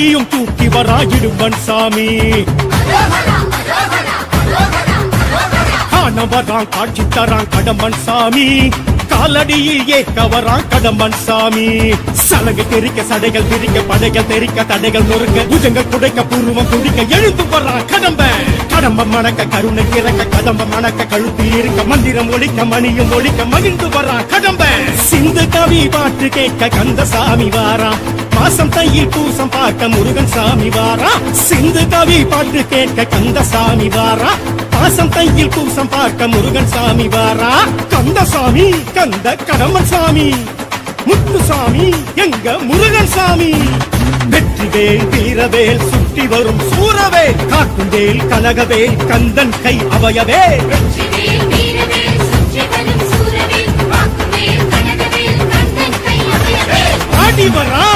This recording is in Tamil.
நீயும் தூக்கி வராயிடுவன் சாமி. காண காட்சி தரான் கடம்பன் சாமி. காலடியில் ஏக்க வரான் கடம்பன் சாமி. சலங்கை தெரிக்க சடைகள் திரிக்க படைகள் தெரிக்க தடைகள் நொறுக்க புஜங்கள் குடைக்க பூர்வம் குடிக்க எழுந்து வரான் கடம்ப. கடம்ப மணக்க கருணை இறக்க கதம்ப மணக்க கழுத்து இருக்க மந்திரம் ஒழிக்க மணியும் ஒழிக்க மகிழ்ந்து வரான் கடம்ப. சிந்து கவி பாட்டு கேட்க கந்த சாமி வாரான் மாசம் தையில் பூசம் பார்க்க முருகன் சாமி வாரா. சிந்து கவி பாட்டு கேட்க கந்தசாமி வாரா. பாசம் தையில் பூசம் பார்க்க முருகன் சாமி வாரா. கந்தசாமி கந்த கடம்பன் சாமி. முத்துசாமி எங்க முருகன் சாமி. வெற்றிவேல் வீரவேல் சுற்றி வரும் சூரவேல். காட்டுவேல் கனகவேல் கந்தன் கை அவயவே ஆடி வரா